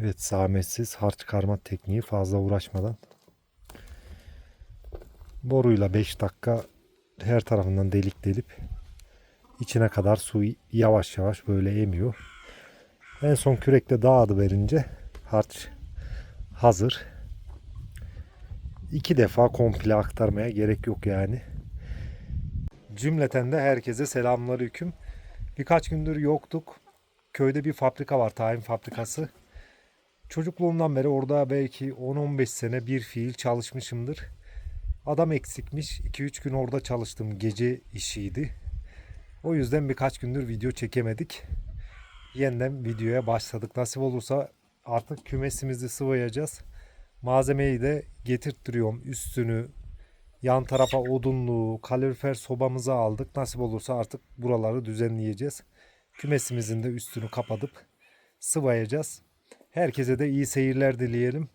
Evet zahmetsiz harç çıkarma tekniği fazla uğraşmadan. Boruyla 5 dakika her tarafından delik delip içine kadar su yavaş yavaş böyle emiyor. En son kürekle dağıdı verince harç hazır. İki defa komple aktarmaya gerek yok yani. Cümleten de herkese selamünaleyküm. Birkaç gündür yoktuk. Köyde bir fabrika var, tayin fabrikası. Çocukluğumdan beri orada belki 10-15 sene bir fiil çalışmışımdır. Adam eksikmiş. 2-3 gün orada çalıştım. Gece işiydi. O yüzden birkaç gündür video çekemedik. Yeniden videoya başladık. Nasip olursa artık kümesimizi sıvayacağız. Malzemeyi de getirttiriyorum. Üstünü, yan tarafa odunluğu, kalorifer sobamızı aldık. Nasip olursa artık buraları düzenleyeceğiz. Kümesimizin de üstünü kapatıp sıvayacağız. Herkese de iyi seyirler dileyelim.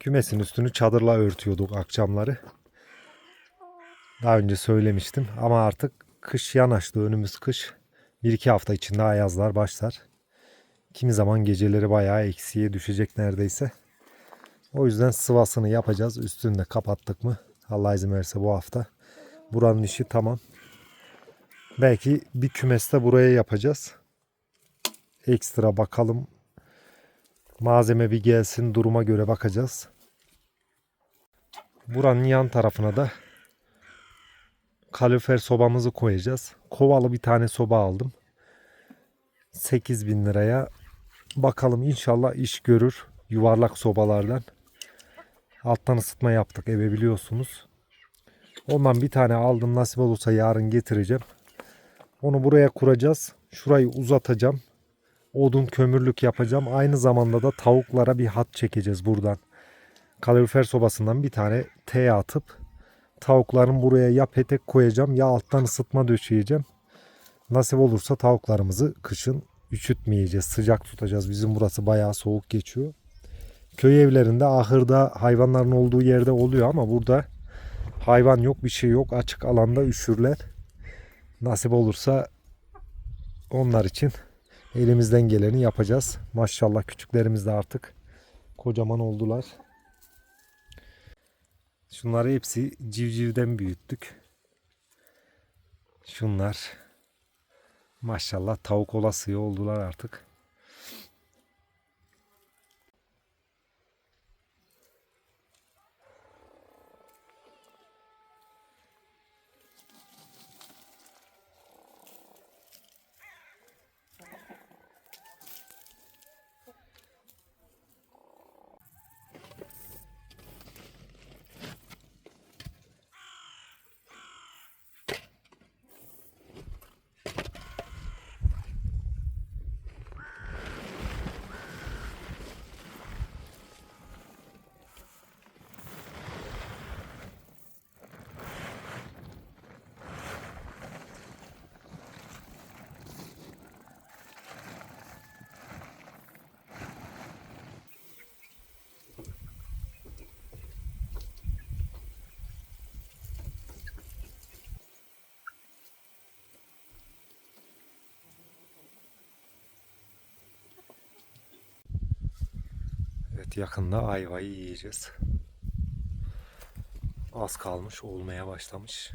Kümesin üstünü çadırla örtüyorduk akşamları. Daha önce söylemiştim ama artık kış yanaştı. Önümüz kış. Bir iki hafta içinde ayazlar başlar. Kimi zaman geceleri bayağı eksiye düşecek neredeyse. O yüzden sıvasını yapacağız. Üstünü de kapattık mı? Allah izin verirse bu hafta. Buranın işi tamam. Belki bir kümeste buraya yapacağız. Ekstra bakalım. Malzeme bir gelsin duruma göre bakacağız. Buranın yan tarafına da kalorifer sobamızı koyacağız. Kovalı bir tane soba aldım. 8000 liraya. Bakalım inşallah iş görür. Yuvarlak sobalardan. Alttan ısıtma yaptık eve biliyorsunuz. Ondan bir tane aldım. Nasip olursa yarın getireceğim. Onu buraya kuracağız. Şurayı uzatacağım. Odun kömürlük yapacağım. Aynı zamanda da tavuklara bir hat çekeceğiz buradan. Kalorifer sobasından bir tane T atıp tavukların buraya ya petek koyacağım ya alttan ısıtma döşeyeceğim. Nasip olursa tavuklarımızı kışın üşütmeyeceğiz. Sıcak tutacağız. Bizim burası bayağı soğuk geçiyor. Köy evlerinde ahırda hayvanların olduğu yerde oluyor ama burada hayvan yok bir şey yok. Açık alanda üşürler. Nasip olursa onlar için elimizden geleni yapacağız. Maşallah küçüklerimiz de artık kocaman oldular. Şunları hepsi civcivden büyüttük. Şunlar maşallah tavuk olasıya oldular artık. Evet yakında ayvayı yiyeceğiz. Az kalmış olmaya başlamış.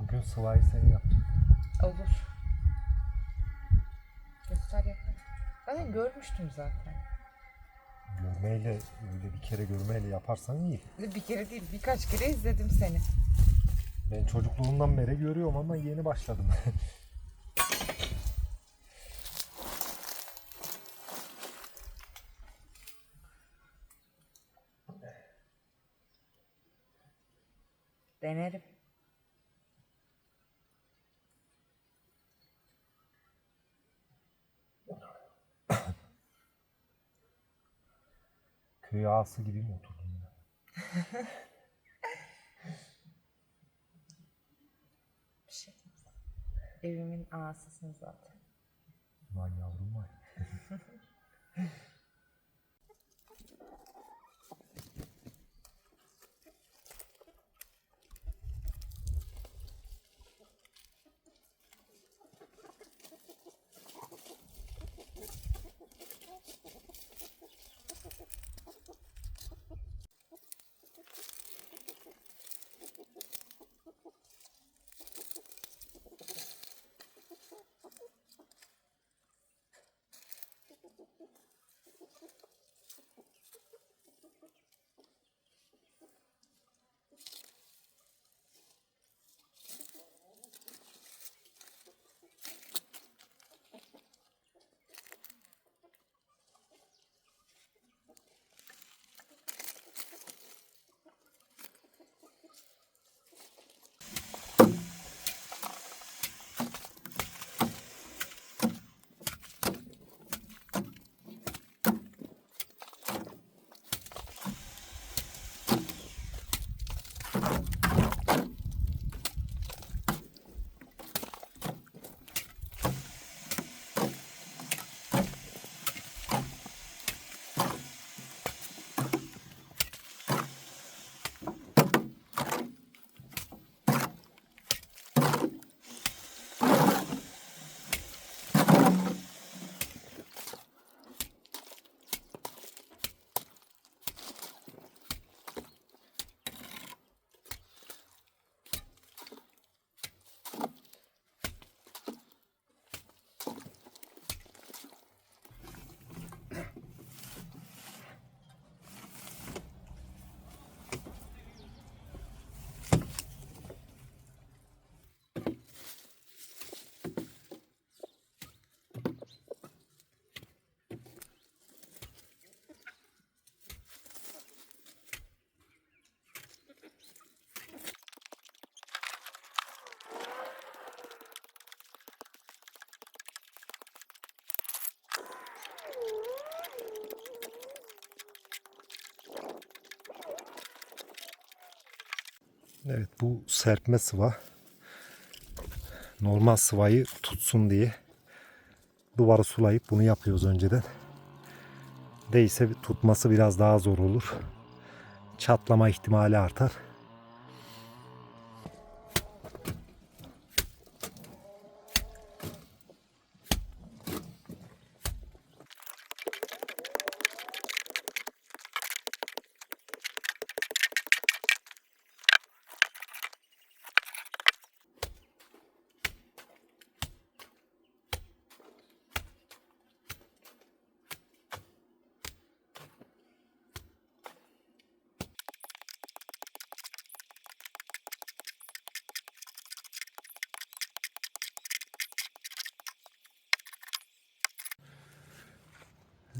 Bugün sıvayı sen yaptın. Olur. Göster yakın. Ben görmüştüm zaten. Görmeyle öyle bir kere görmeyle yaparsan iyi. Bir kere değil birkaç kere izledim seni. Ben çocukluğumdan beri görüyorum ama yeni başladım. Rüyası gibi mi oturdum ya? Bir şey. Evimin ağasısın zaten. Lan yavrum var. Evet bu serpme sıva. Normal sıvayı tutsun diye duvarı sulayıp bunu yapıyoruz önceden. Değilse tutması biraz daha zor olur. Çatlama ihtimali artar.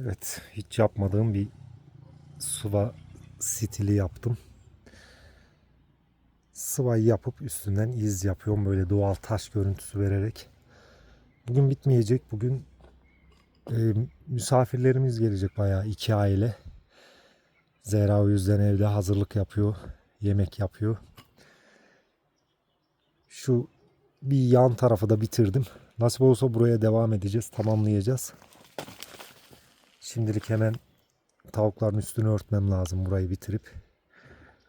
Evet, yapmadığım bir sıva stili yaptım. Sıvayı yapıp üstünden iz yapıyorum böyle doğal taş görüntüsü vererek. Bugün bitmeyecek. Bugün e, misafirlerimiz gelecek bayağı iki aile. Zehra o yüzden evde hazırlık yapıyor. Yemek yapıyor. Şu bir yan tarafı da bitirdim. Nasip olursa buraya devam edeceğiz. Tamamlayacağız. Şimdilik hemen tavukların üstünü örtmem lazım burayı bitirip.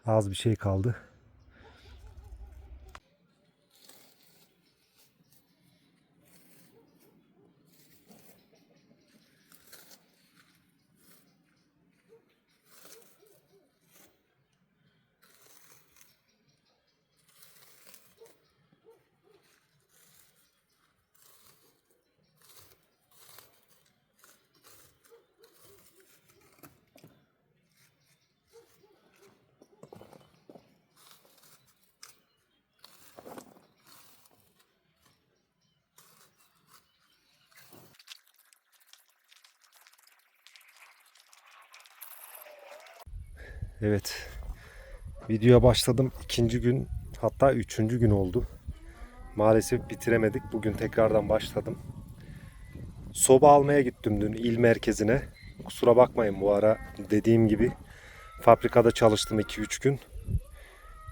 Az bir şey kaldı. Evet. Videoya başladım. İkinci gün hatta üçüncü gün oldu. Maalesef bitiremedik. Bugün tekrardan başladım. Soba almaya gittim dün il merkezine. Kusura bakmayın bu ara dediğim gibi fabrikada çalıştım 2-3 gün.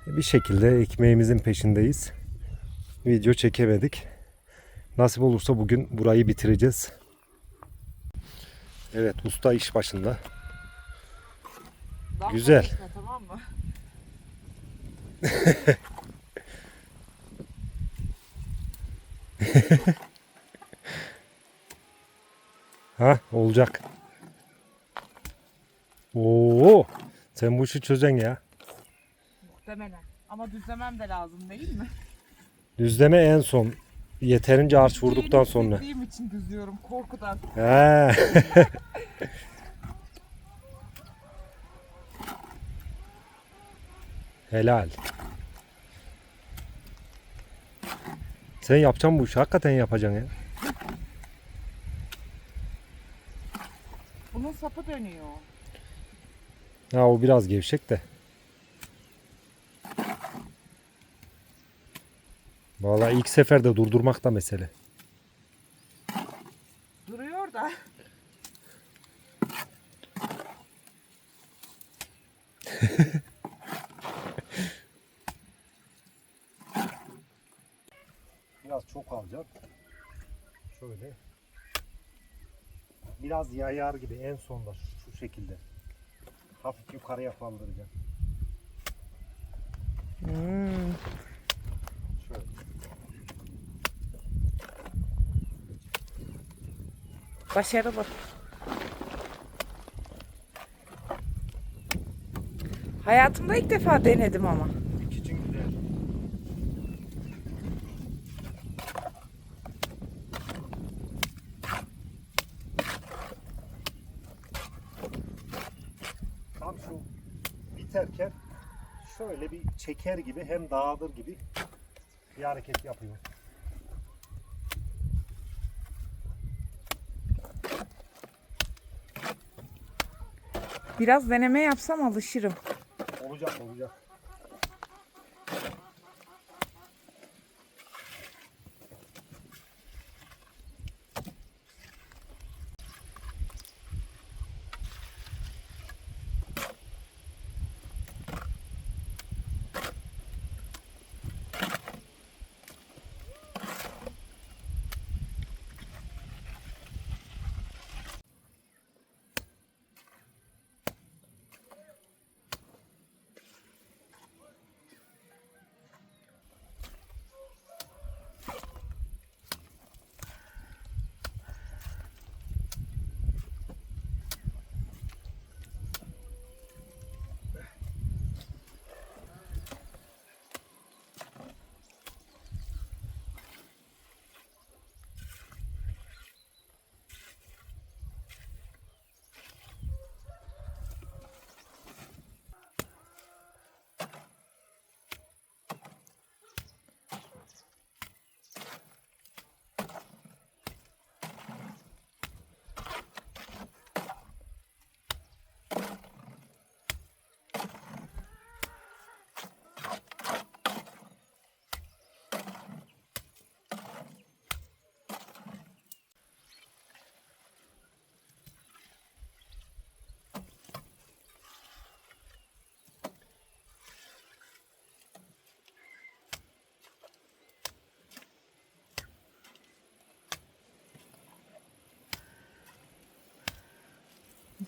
Bir şekilde ekmeğimizin peşindeyiz. Video çekemedik. Nasip olursa bugün burayı bitireceğiz. Evet usta iş başında. Güzel. geçme, tamam mı? Ha olacak. Oo, sen bu işi çözen ya. Muhtemelen. Ama düzlemem de lazım değil mi? Düzleme en son. Yeterince arş vurduktan sonra. hissettiğim için düzüyorum korkudan. He. Helal. Sen yapacaksın bu işi. Hakikaten yapacaksın ya. Bunun sapı dönüyor. Ha o biraz gevşek de. Vallahi ilk seferde durdurmak da mesele. Duruyor da. Alacağım. Şöyle. Biraz yayar gibi en sonda şu, şu şekilde. Hafif yukarıya kaldıracağım. Hmm. Şöyle. Başarılı. Hayatımda ilk defa denedim ama. Dik için güzel. Tam şu biterken şöyle bir çeker gibi hem dağılır gibi bir hareket yapıyor. Biraz deneme yapsam alışırım. Olacak olacak.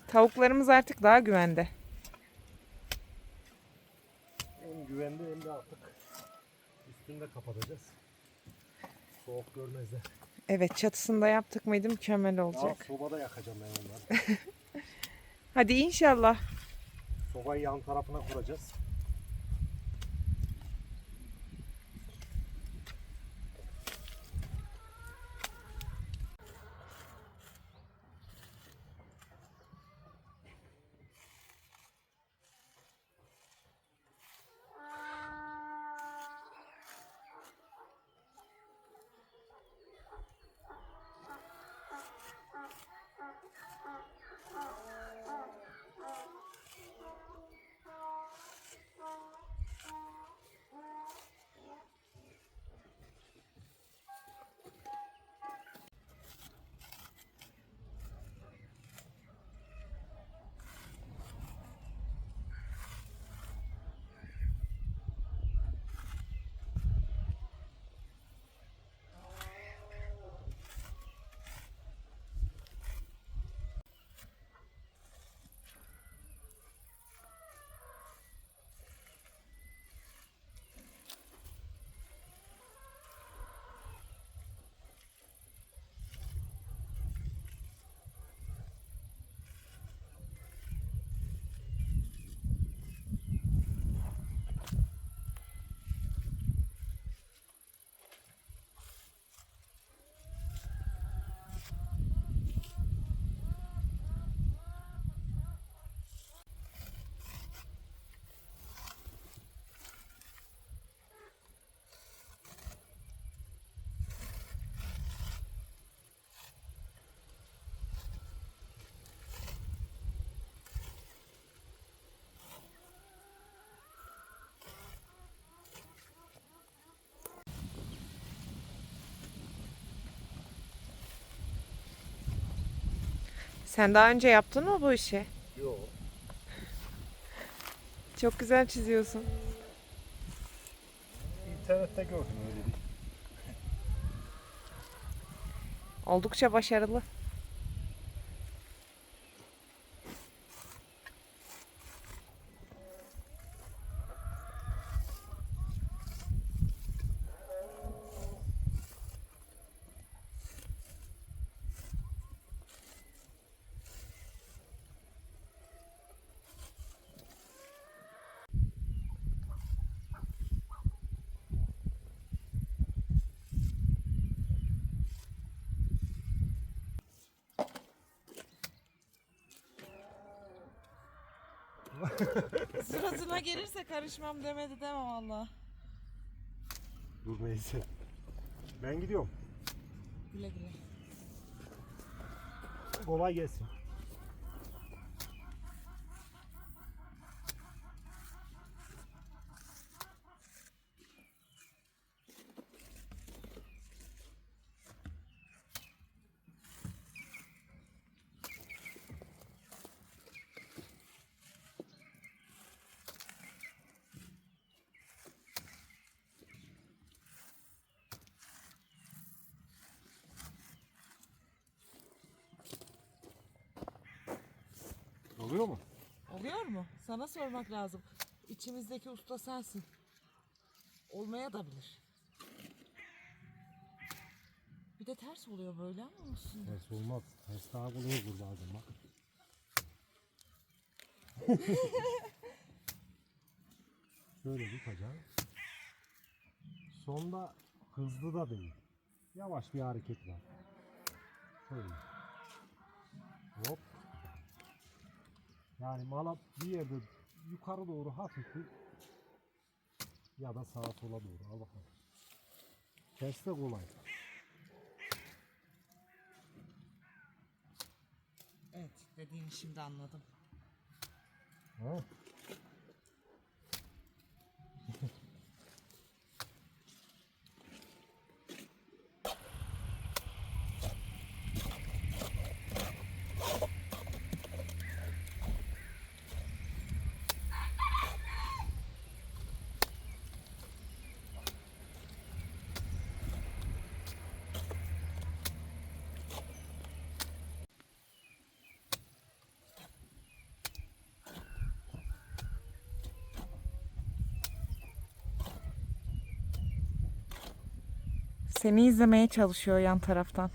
Tavuklarımız artık daha güvende. Hem güvende hem de artık üstünde kapatacağız. Soğuk görmezler. Evet çatısında yaptık mıydı mükemmel Daha olacak. sobada yakacağım ben onları. Hadi inşallah. Sobayı yan tarafına kuracağız. Sen daha önce yaptın mı bu işi? Yok. Çok güzel çiziyorsun. İnternette gördüm öyle bir. Oldukça başarılı. Sırasına gelirse karışmam demedi deme valla. Dur neyse. Ben gidiyorum. Güle güle. Kolay gelsin. Oluyor mu? Oluyor mu? Sana sormak lazım. İçimizdeki usta sensin. Olmaya da bilir. Bir de ters oluyor böyle ama olsun. Ters olmaz. Ters daha kolay olur bazen bak. Şöyle tutacağım. Sonda hızlı da değil. Yavaş bir hareket var. Şöyle. Hop. Yani mala bir yerde yukarı doğru hafif bir ya da sağa sola doğru. Al bakalım. Ters de kolay. Evet dediğini şimdi anladım. Ha? Seni izlemeye çalışıyor yan taraftan.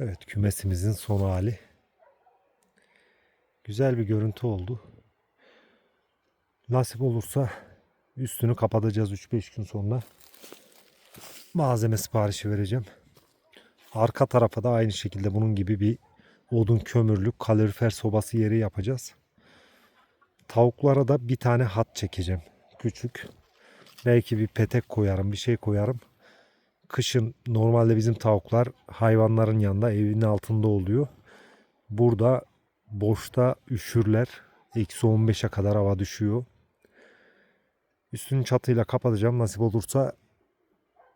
Evet kümesimizin son hali. Güzel bir görüntü oldu. Nasip olursa üstünü kapatacağız 3-5 gün sonra. Malzeme siparişi vereceğim. Arka tarafa da aynı şekilde bunun gibi bir odun kömürlük kalorifer sobası yeri yapacağız. Tavuklara da bir tane hat çekeceğim. Küçük. Belki bir petek koyarım, bir şey koyarım. Kışın normalde bizim tavuklar hayvanların yanında evin altında oluyor. Burada boşta üşürler. Eksi 15'e kadar hava düşüyor. Üstünü çatıyla kapatacağım. Nasip olursa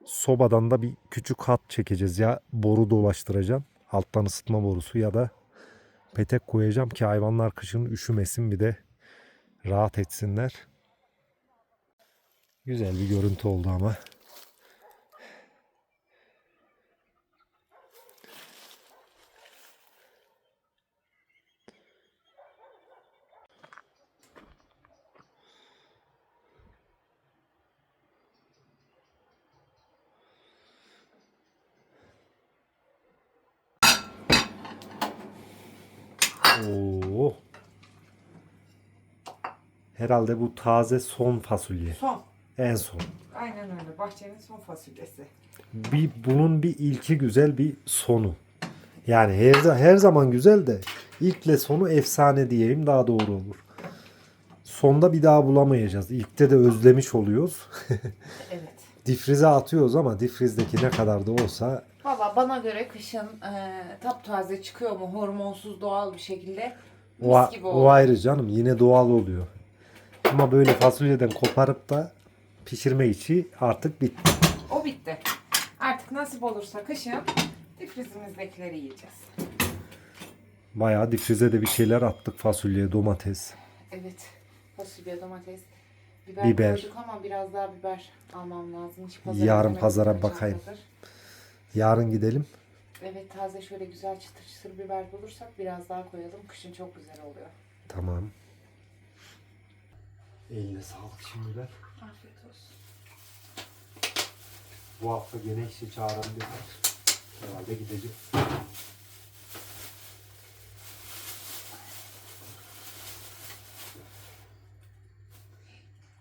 sobadan da bir küçük hat çekeceğiz. Ya boru dolaştıracağım. Alttan ısıtma borusu ya da petek koyacağım ki hayvanlar kışın üşümesin bir de rahat etsinler. Güzel bir görüntü oldu ama. Oo. Herhalde bu taze son fasulye. Son. En son. Aynen öyle. Bahçenin son fasulyesi. Bir bunun bir ilki güzel bir sonu. Yani her her zaman güzel de ilkle sonu efsane diyeyim daha doğru olur. Sonda bir daha bulamayacağız. İlkte de özlemiş oluyoruz. Evet. Difrize atıyoruz ama difrizdeki ne kadar da olsa Valla bana göre kışın e, taptaze çıkıyor mu hormonsuz doğal bir şekilde mis o, gibi o ayrı canım yine doğal oluyor. Ama böyle fasulyeden koparıp da pişirme işi artık bitti. O bitti. Artık nasip olursa kışın difrizimizdekileri yiyeceğiz. Bayağı difrize de bir şeyler attık fasulye, domates. Evet. Fasulye, domates, biber, Biber. koyduk ama biraz daha biber almam lazım. Hiç Yarın gidemedim, pazara kaç bakayım. haftadır. Yarın gidelim. Evet taze şöyle güzel çıtır çıtır biber bulursak biraz daha koyalım. Kışın çok güzel oluyor. Tamam. Eline sağlık şimdiden. Afiyet olsun. Bu hafta gene işe çağırabilirler. Herhalde gideceğim.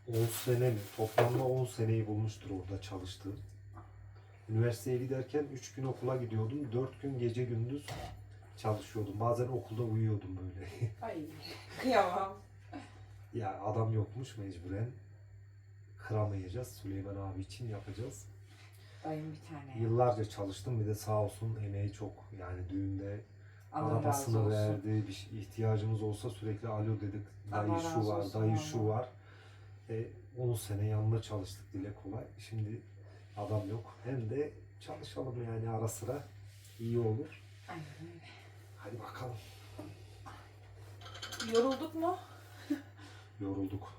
On sene mi? Toplamda 10 seneyi bulmuştur orada çalıştığı. Üniversiteye giderken 3 gün okula gidiyordum. 4 gün gece gündüz çalışıyordum. Bazen okulda uyuyordum böyle. Ay kıyamam. Ya adam yokmuş mecburen. Kıramayacağız. Süleyman abi için yapacağız. Dayım bir tane. Yıllarca çalıştım bir de sağ olsun emeği çok. Yani düğünde Allah arabasını verdi. Bir şey- ihtiyacımız olsa sürekli alo dedik. Dayı Allah şu var, dayı şu vallahi. var. E, 10 sene yanında çalıştık dile kolay. Şimdi adam yok. Hem de çalışalım yani ara sıra iyi olur. Aynen öyle. Hadi bakalım. Yorulduk mu? Yorulduk.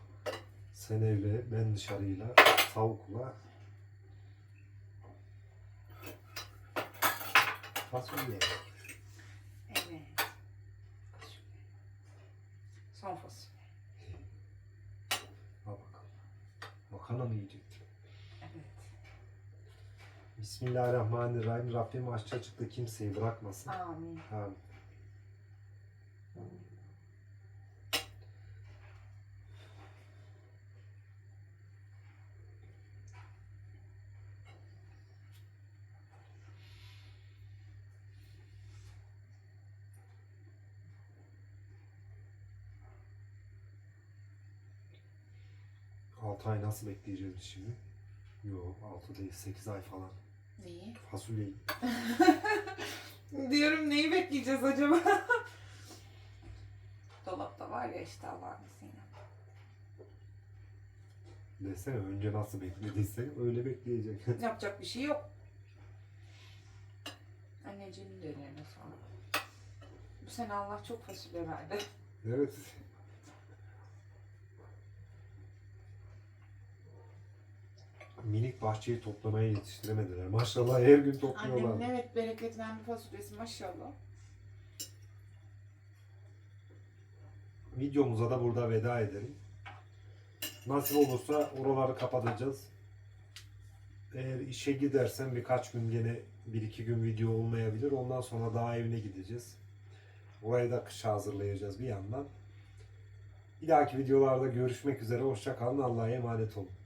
Sen evle, ben dışarıyla, tavukla. Fasulye. Evet. Son fasulye. Al bakalım. Makarna mı yiyecektik? Evet. Bismillahirrahmanirrahim. Rabbim aşça çıktı kimseyi bırakmasın. Amin. Amin. Ay nasıl bekleyeceğiz biz şimdi? Yok 6 değil 8 ay falan. Neyi? Fasulyeyi. Diyorum neyi bekleyeceğiz acaba? Dolapta var ya işte Allah'ın izniyle. Desene önce nasıl beklediysen öyle bekleyecek. Yapacak bir şey yok. Anneciğimin dönerine sonra. Bu sene Allah çok fasulye verdi. evet. Minik bahçeyi toplamaya yetiştiremediler. Maşallah her gün topluyorlar. Annemin evet bereketlen bir fasulyesi maşallah. Videomuza da burada veda edelim. Nasıl olursa oraları kapatacağız. eğer işe gidersen birkaç gün gene bir iki gün video olmayabilir. Ondan sonra daha evine gideceğiz. Orayı da kışa hazırlayacağız bir yandan. Bir dahaki videolarda görüşmek üzere. Hoşça kalın. Allah'a emanet olun.